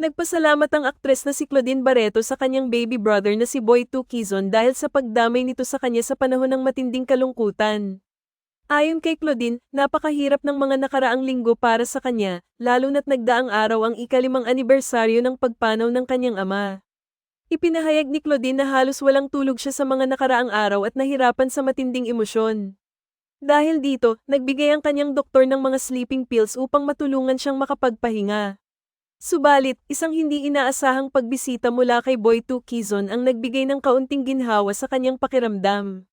Nagpasalamat ang aktres na si Claudine Barreto sa kanyang baby brother na si Boy Tu Quezon dahil sa pagdamay nito sa kanya sa panahon ng matinding kalungkutan. Ayon kay Claudine, napakahirap ng mga nakaraang linggo para sa kanya, lalo na't nagdaang araw ang ikalimang anibersaryo ng pagpanaw ng kanyang ama. Ipinahayag ni Claudine na halos walang tulog siya sa mga nakaraang araw at nahirapan sa matinding emosyon. Dahil dito, nagbigay ang kanyang doktor ng mga sleeping pills upang matulungan siyang makapagpahinga. Subalit, isang hindi inaasahang pagbisita mula kay Boy Tu Quezon ang nagbigay ng kaunting ginhawa sa kanyang pakiramdam.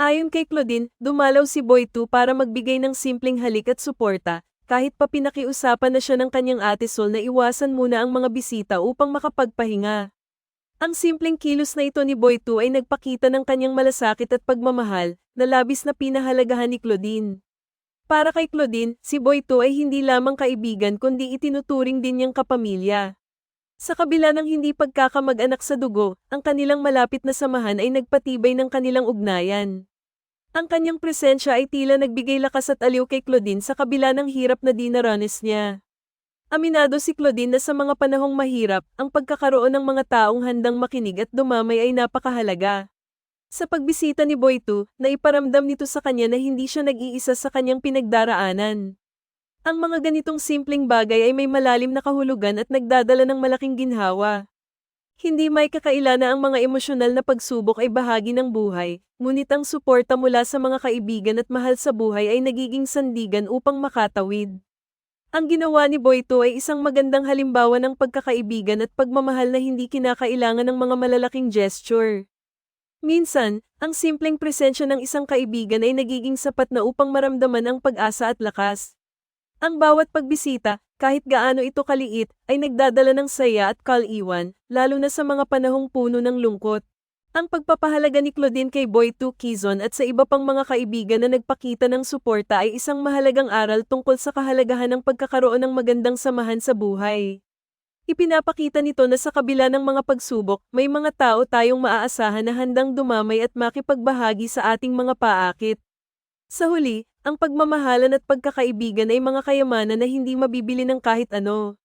Ayon kay Claudine, dumalaw si Boy Tu para magbigay ng simpleng halik at suporta, kahit pa pinakiusapan na siya ng kanyang ate Sol na iwasan muna ang mga bisita upang makapagpahinga. Ang simpleng kilos na ito ni Boy Tu ay nagpakita ng kanyang malasakit at pagmamahal, na labis na pinahalagahan ni Claudine. Para kay Claudine, si Boyto ay hindi lamang kaibigan kundi itinuturing din niyang kapamilya. Sa kabila ng hindi pagkakamag-anak sa dugo, ang kanilang malapit na samahan ay nagpatibay ng kanilang ugnayan. Ang kanyang presensya ay tila nagbigay lakas at aliw kay Claudine sa kabila ng hirap na dinaranas niya. Aminado si Claudine na sa mga panahong mahirap, ang pagkakaroon ng mga taong handang makinig at dumamay ay napakahalaga. Sa pagbisita ni Boytu, naiparamdam nito sa kanya na hindi siya nag-iisa sa kanyang pinagdaraanan. Ang mga ganitong simpleng bagay ay may malalim na kahulugan at nagdadala ng malaking ginhawa. Hindi may kakaila na ang mga emosyonal na pagsubok ay bahagi ng buhay, ngunit ang suporta mula sa mga kaibigan at mahal sa buhay ay nagiging sandigan upang makatawid. Ang ginawa ni Boyto ay isang magandang halimbawa ng pagkakaibigan at pagmamahal na hindi kinakailangan ng mga malalaking gesture. Minsan, ang simpleng presensya ng isang kaibigan ay nagiging sapat na upang maramdaman ang pag-asa at lakas. Ang bawat pagbisita, kahit gaano ito kaliit, ay nagdadala ng saya at kaliwan, lalo na sa mga panahong puno ng lungkot. Ang pagpapahalaga ni Claudine kay Boy Tu Quezon at sa iba pang mga kaibigan na nagpakita ng suporta ay isang mahalagang aral tungkol sa kahalagahan ng pagkakaroon ng magandang samahan sa buhay. Ipinapakita nito na sa kabila ng mga pagsubok, may mga tao tayong maaasahan na handang dumamay at makipagbahagi sa ating mga paakit. Sa huli, ang pagmamahalan at pagkakaibigan ay mga kayamanan na hindi mabibili ng kahit ano.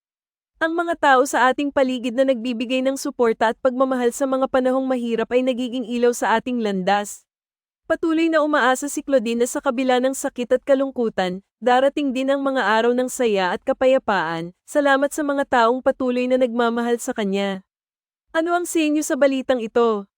Ang mga tao sa ating paligid na nagbibigay ng suporta at pagmamahal sa mga panahong mahirap ay nagiging ilaw sa ating landas. Patuloy na umaasa si Claudine na sa kabila ng sakit at kalungkutan, darating din ang mga araw ng saya at kapayapaan, salamat sa mga taong patuloy na nagmamahal sa kanya. Ano ang sinyo sa balitang ito?